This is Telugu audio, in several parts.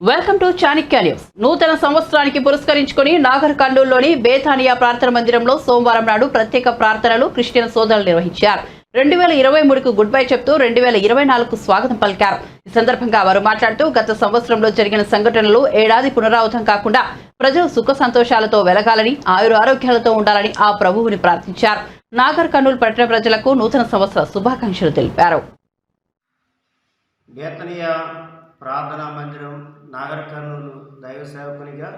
Welcome to Chanakya news. నూతన సంవత్సరానికి పురస్కరించుకుని నాగర్ కర్నూలులోని బేతానియా ప్రార్థన మందిరంలో సోమవారం నాడు ప్రత్యేక ప్రార్థనలు క్రిస్టియన్ సోదరులు నిర్వహించారు. రెండు వేల ఇరవై మూడుకు గుడ్ బై చెప్తూ రెండు వేల ఇరవై నాలుగుకు స్వాగతం పలికారు. ఈ సందర్భంగా వారు మాట్లాడుతూ గత సంవత్సరంలో జరిగిన సంఘటనలు ఏడాది పునరావృతం కాకుండా ప్రజలు సుఖ సంతోషాలతో వెలగాలని ఆయుర ఆరోగ్యాలతో ఉండాలని ఆ ప్రభువుని ప్రార్థించారు. నాగర్ కర్నూలు పట్టణ ప్రజలకు నూతన సంవత్సర శుభాకాంక్షలు తెలిపారు. ప్రార్థనా మందిరం నాగర్ కర్నూలు దైవ సేవకునిగా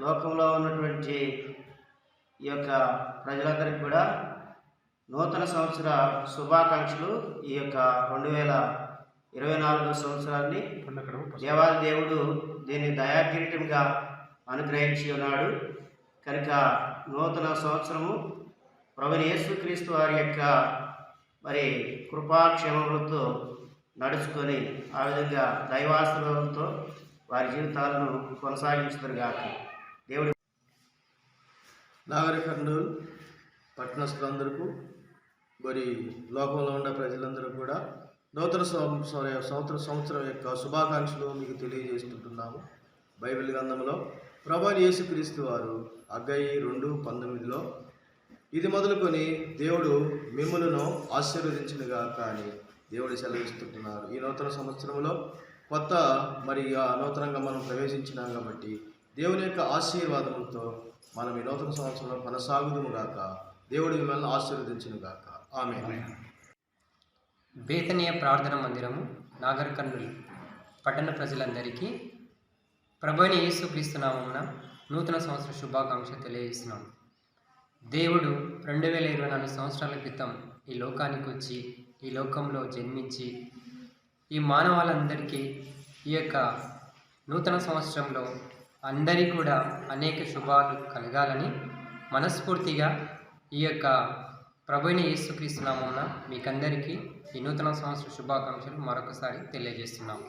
లోకంలో ఉన్నటువంటి ఈ యొక్క ప్రజలందరికీ కూడా నూతన సంవత్సర శుభాకాంక్షలు. ఈ యొక్క రెండు వేల ఇరవై నాలుగో సంవత్సరాన్ని దేవాది దేవుడు దీన్ని దయాకిరీటంగా అనుగ్రహించి ఉన్నాడు. కనుక నూతన సంవత్సరము ప్రభుని యేసుక్రీస్తు వారి యొక్క మరి కృపాక్షేమములతో నడుచుకొని ఆ విధంగా దైవాశ్రమంతో వారి జీవితాలను కొనసాగించుదురుగాక. దేవుడి నాగరిక కర్నూలు మరి లోకంలో ఉన్న ప్రజలందరూ కూడా నూతన సంవత్సర సంవత్సరం యొక్క శుభాకాంక్షలు మీకు తెలియజేస్తుంటున్నాము. బైబిల్ గ్రంథంలో ప్రభా యేసుక్రీస్తు వారు అగ్గయి రెండు పంతొమ్మిదిలో ఇది మొదలుకొని దేవుడు మిమ్మలను ఆశీర్వదించినగా కానీ దేవుడు సెలవిస్తుంటున్నారు. ఈ నూతన సంవత్సరంలో కొత్త మరి ఆ నూతనంగా మనం ప్రవేశించినాం కాబట్టి దేవుని యొక్క ఆశీర్వాదంతో మనం ఈ నూతన సంవత్సరంలో కొనసాగుదుము గాక. దేవుడు మిమ్మల్ని ఆశీర్వదించును గాక. ఆమె బేతనీయ ప్రార్థన మందిరము నాగర్ కర్నూలు పట్టణ ప్రజలందరికీ ప్రభుని యేసుక్రీస్తు నూతన సంవత్సర శుభాకాంక్ష తెలియజేస్తున్నాం. దేవుడు రెండు వేల ఇరవై నాలుగు సంవత్సరాల క్రితం ఈ లోకానికి వచ్చి ఈ లోకంలో జన్మించి ఈ మానవాళందరికీ ఈ యొక్క నూతన సంవత్సరంలో అందరి కూడా అనేక శుభాలు కలగాలని మనస్ఫూర్తిగా ఈ యొక్క ప్రభుని యేసుక్రీస్తున్నామన్న మీకందరికీ ఈ నూతన సంవత్సర శుభాకాంక్షలు మరొకసారి తెలియజేస్తున్నాము.